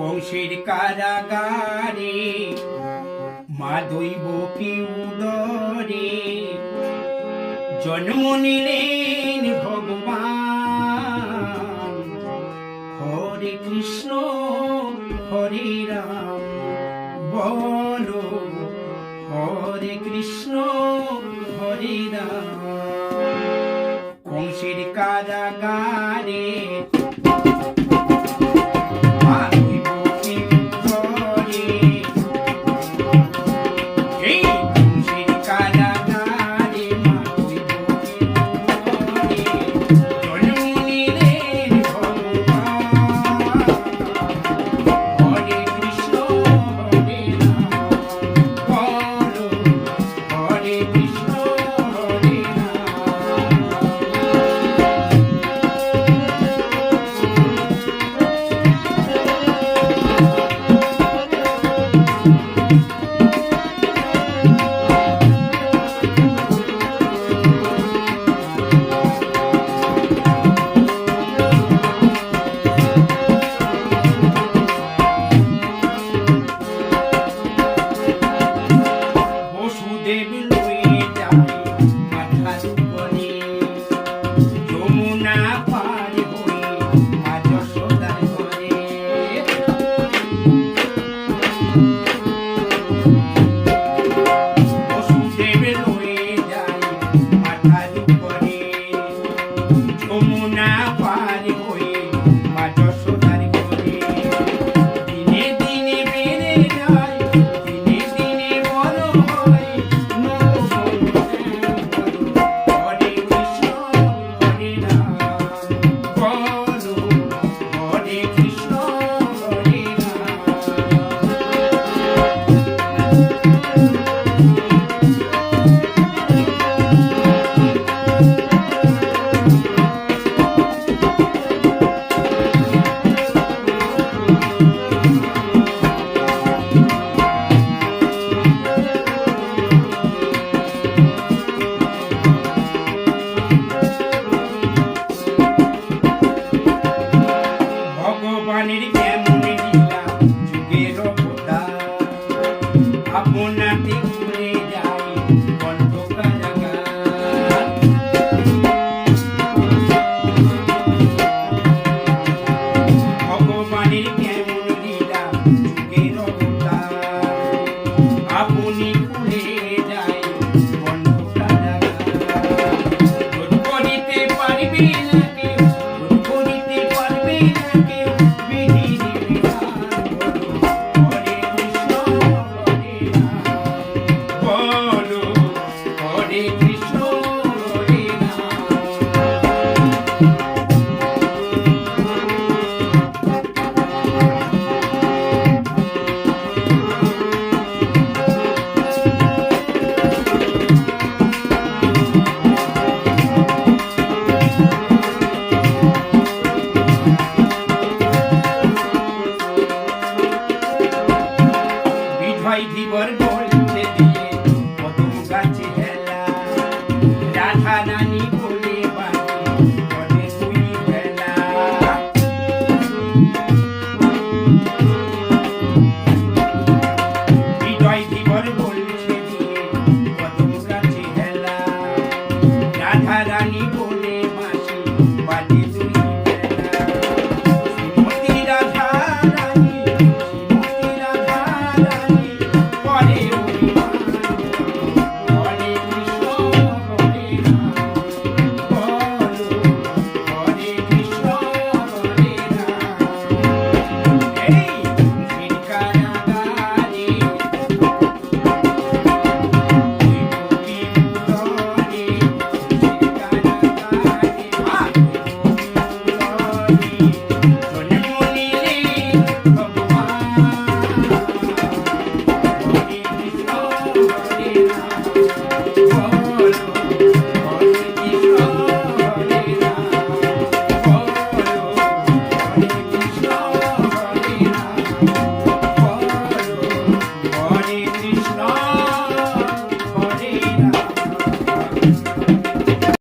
কংসের কারাগারে, মা দৈব পিউদরে জন্ম নিলেন ভগবান। হরে কৃষ্ণ, হরে রাম। বলো, হরে কৃষ্ণ, হরে রাম। কংসের কারাগারে Amen. vai di barbol